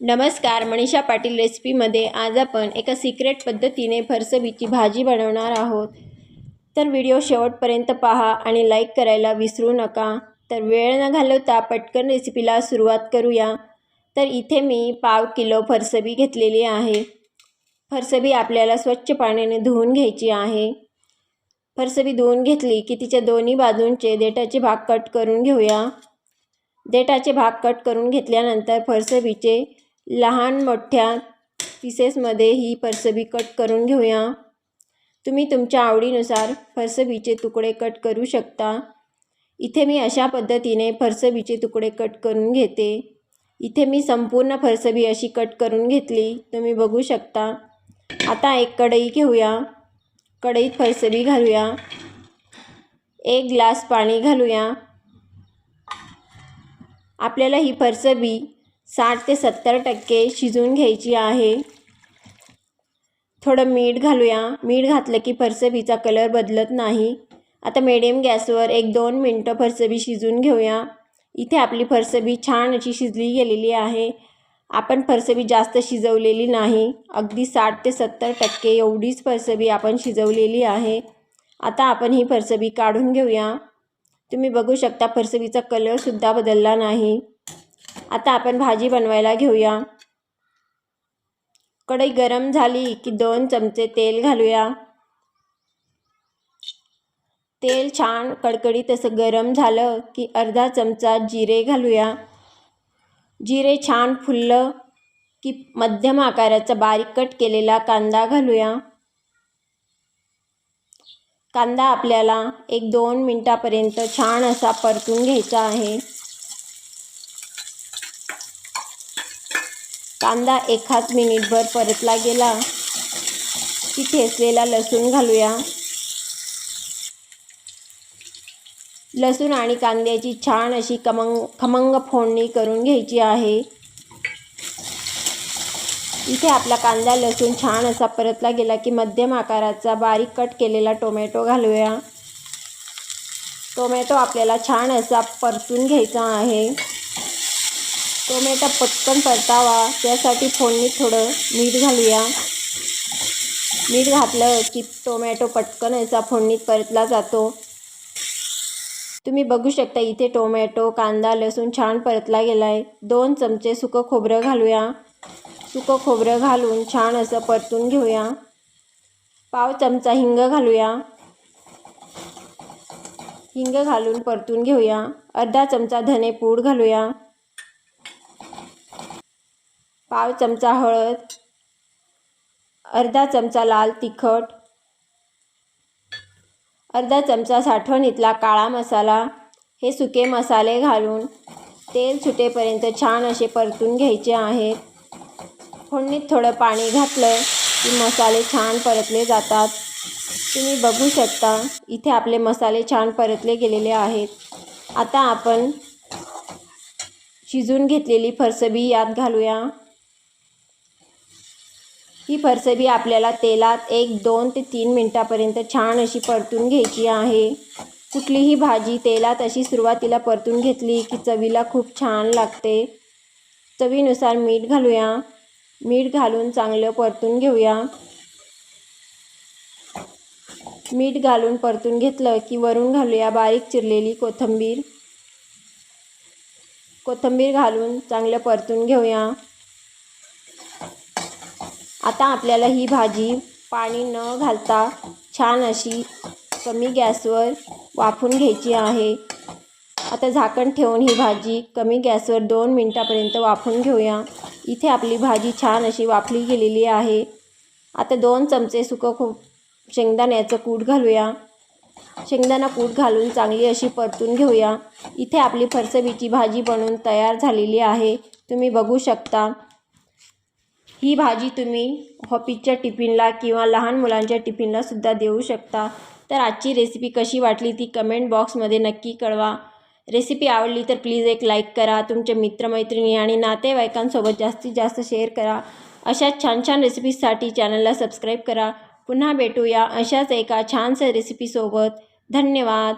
नमस्कार मनीषा पाटील रेसिपीमध्ये आज आपण एका सिक्रेट पद्धतीने फरसबीची भाजी बनवणार आहोत. तर व्हिडिओ शेवटपर्यंत पहा आणि लाईक करायला विसरू नका. तर वेळ न घालवता पटकन रेसिपीला सुरुवात करूया. तर इथे मी पाव किलो फरसबी घेतलेली आहे. फरसबी आपल्याला स्वच्छ पाण्याने धुवून घ्यायची आहे. फरसबी धुवून घेतली की तिच्या दोन्ही बाजूंचे देठाचे भाग कट करून घेऊया. देठाचे भाग कट करून घेतल्यानंतर फरसबीचे लहान मोठ्या पीसेसमध्ये ही फरसबी कट करून घेऊया. तुम्ही तुमच्या आवडीनुसार फरसबीचे तुकडे कट करू शकता. इथे मी अशा पद्धतीने फरसबीचे तुकडे कट करून घेते. इथे मी संपूर्ण फरसबी अशी कट करून घेतली. तुम्ही बघू शकता. आता एक कढई घेऊया. कढईत फरसबी घालूया. एक ग्लास पाणी घालूया. आपल्याला ही फरसबी साठ ते सत्तर टक्के शिजवून घ्यायची आहे. थोडं मीठ घालूया. मीठ घातलं की फरसबीचा कलर बदलत नाही. आता मिडियम गॅसवर एक दोन मिनटं फरसबी शिजवून घेऊया. इथे आपली फरसबी छान अशी शिजली गेलेली आहे. आपण फरसबी जास्त शिजवलेली नाही. अगदी साठ ते सत्तर टक्के एवढीच फरसबी आपण शिजवलेली आहे. आता आपण ही फरसबी काढून घेऊया. तुम्ही बघू शकता फरसबीचा कलरसुद्धा बदलला नाही. आता आपण भाजी बनवायला घेऊया. कढई गरम झाली की दोन चमचे तेल घालूया. तेल छान कडकडीत तसं गरम झालं की अर्धा चमचा जिरे घालूया. जिरे छान फुललं की मध्यम आकाराचा बारीक कट केलेला कांदा घालूया. कांदा आपल्याला एक दोन मिनटापर्यंत छान असा परतून घ्यायचा आहे. कांदा एखाद मिनिटभर परतला गेला की ठेचलेला लसूण घालूया. लसूण आणि कांद्याची छान अशी कमंग खमंग फोडणी करून घ्यायची आहे. इथे आपला कांदा लसूण छान असा परतला गेला की मध्यम आकाराचा बारीक कट केलेला टोमॅटो घालूया. टोमॅटो आपल्याला छान असा परतून घ्यायचा आहे. टोमॅटो पटकन परतावा. त्यासाठी फोडणीत थोडं मीठ घालूया. मीठ घातलं की टोमॅटो पटकन असा फोडणीत परतला जातो. तुम्ही बघू शकता इथे टोमॅटो कांदा लसूण छान परतला गेला आहे दोन चमचे सुकं खोबरं घालूया. सुकं खोबरं घालून छान असं परतून घेऊया. पाव चमचा हिंग घालूया. हिंग घालून परतून घेऊया. अर्धा चमचा धनेपूड घालूया. पाव चमचा हळद अर्धा चमचा लाल तिखट अर्धा चमचा साठवण इथला काळा मसाला हे सुके मसाले घालून तेल सुटेपर्यंत छान असे परतून घ्यायचे आहेत. फोडणीत थोडं पाणी घातलं की मसाले छान परतले जातात. तुम्ही बघू शकता इथे आपले मसाले छान परतले गेलेले आहेत. आता आपण शिजून घेतलेली फरसबी यात घालूया. ही फरसबी आपल्याला तेलात एक दोन ते तीन मिनटापर्यंत छान अशी परतून घ्यायची आहे. कुठलीही भाजी तेलात अशी सुरुवातीला परतून घेतली की चवीला खूप छान लागते. चवीनुसार मीठ घालूया. मीठ घालून चांगलं परतून घेऊया. मीठ घालून परतून घेतलं की वरून घालूया बारीक चिरलेली कोथिंबीर. कोथिंबीर घालून चांगलं परतून घेऊया. आता आपल्याला ही भाजी पाणी न घालता छान अशी कमी गॅसवर वाफून घ्यायची आहे. आता झाकण ठेवून ही भाजी कमी गॅसवर दोन मिनटापर्यंत वाफून घेऊया. इथे आपली भाजी छान अशी वाफली गेलेली आहे. आता दोन चमचे सुकं खूप शेंगदाण्याचं कूट घालूया. शेंगदाणा कूट घालून चांगली अशी परतून घेऊया. इथे आपली फरसबीची भाजी बनवून तयार झालेली आहे. तुम्ही बघू शकता. ही भाजी तुम्ही ऑफिसच्या टिफिनला किंवा लहान मुलांच्या टिफिनला सुद्धा देऊ शकता. तर आजची रेसिपी कशी वाटली ती कमेंट बॉक्समध्ये नक्की कळवा. रेसिपी आवडली तर प्लीज एक लाईक करा. तुमच्या मित्रमैत्रिणी आणि नातेवाईकांसोबत जास्तीत जास्त शेअर करा. अशा छान छान रेसिपीजसाठी चॅनलला सबस्क्राईब करा. पुन्हा भेटूया अशाच एका छानशा रेसिपीसोबत धन्यवाद.